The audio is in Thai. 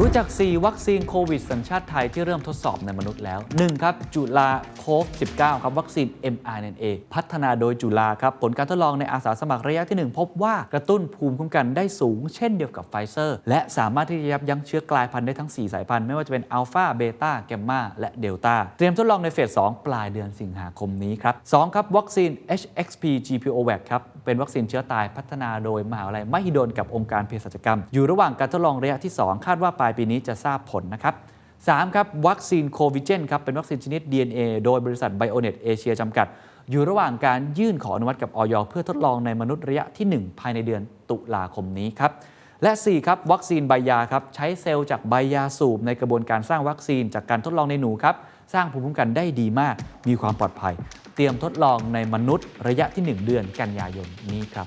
รู้จัก 4 วัคซีนโควิดสัญชาติไทยที่เริ่มทดสอบในมนุษย์แล้ว 1. ครับ จุฬาโคฟ19 ครับ วัคซีน mRNA พัฒนาโดยจุฬาครับ ผลการทดลองในอาสาสมัครระยะที่ 1 พบว่ากระตุ้นภูมิคุ้มกันได้สูง เช่นเดียวกับไฟเซอร์ และสามารถที่จะยับยั้งเชื้อกลายพันธุ์ได้ทั้ง 4 สายพันธุ์ไม่ว่าจะเป็นอัลฟาเบต้าแกมมาและเดลต้าเตรียมทดลองในเฟส 2 ปลายเดือนสิงหาคมนี้ครับ 2 ครับวัคซีน HXP GPOVAC ครับเป็นวัคซีนเชื้อตายพัฒนาโดยมหาวิทยาลัยมหิดลกับองค์การเภสัชกรรม อยู่ระหว่างการทดลองระยะที่ 2 คาดว่าลายปีนี้จะทราบผลนะครับ3ครับวัคซีนโควิเจนครับเป็นวัคซีนชนิด DNA โดยบริษัท Bionet Asia จำกัด อยู่ระหว่างการยื่นขออนุมัติกับออยเพื่อทดลองในมนุษย์ระยะที่ 1 ภายในเดือนตุลาคมนี้ครับและ 4 ครับ วัคซีนใบยาครับใช้เซลล์จากใบยาสูบในกระบวนการสร้างวัคซีนจากการทดลองในหนูครับสร้างภูมิคุ้มกันได้ดีมาก มีความปลอดภัย เตรียมทดลองในมนุษย์ระยะที่ 1 เดือนกันยายนนี้ครับ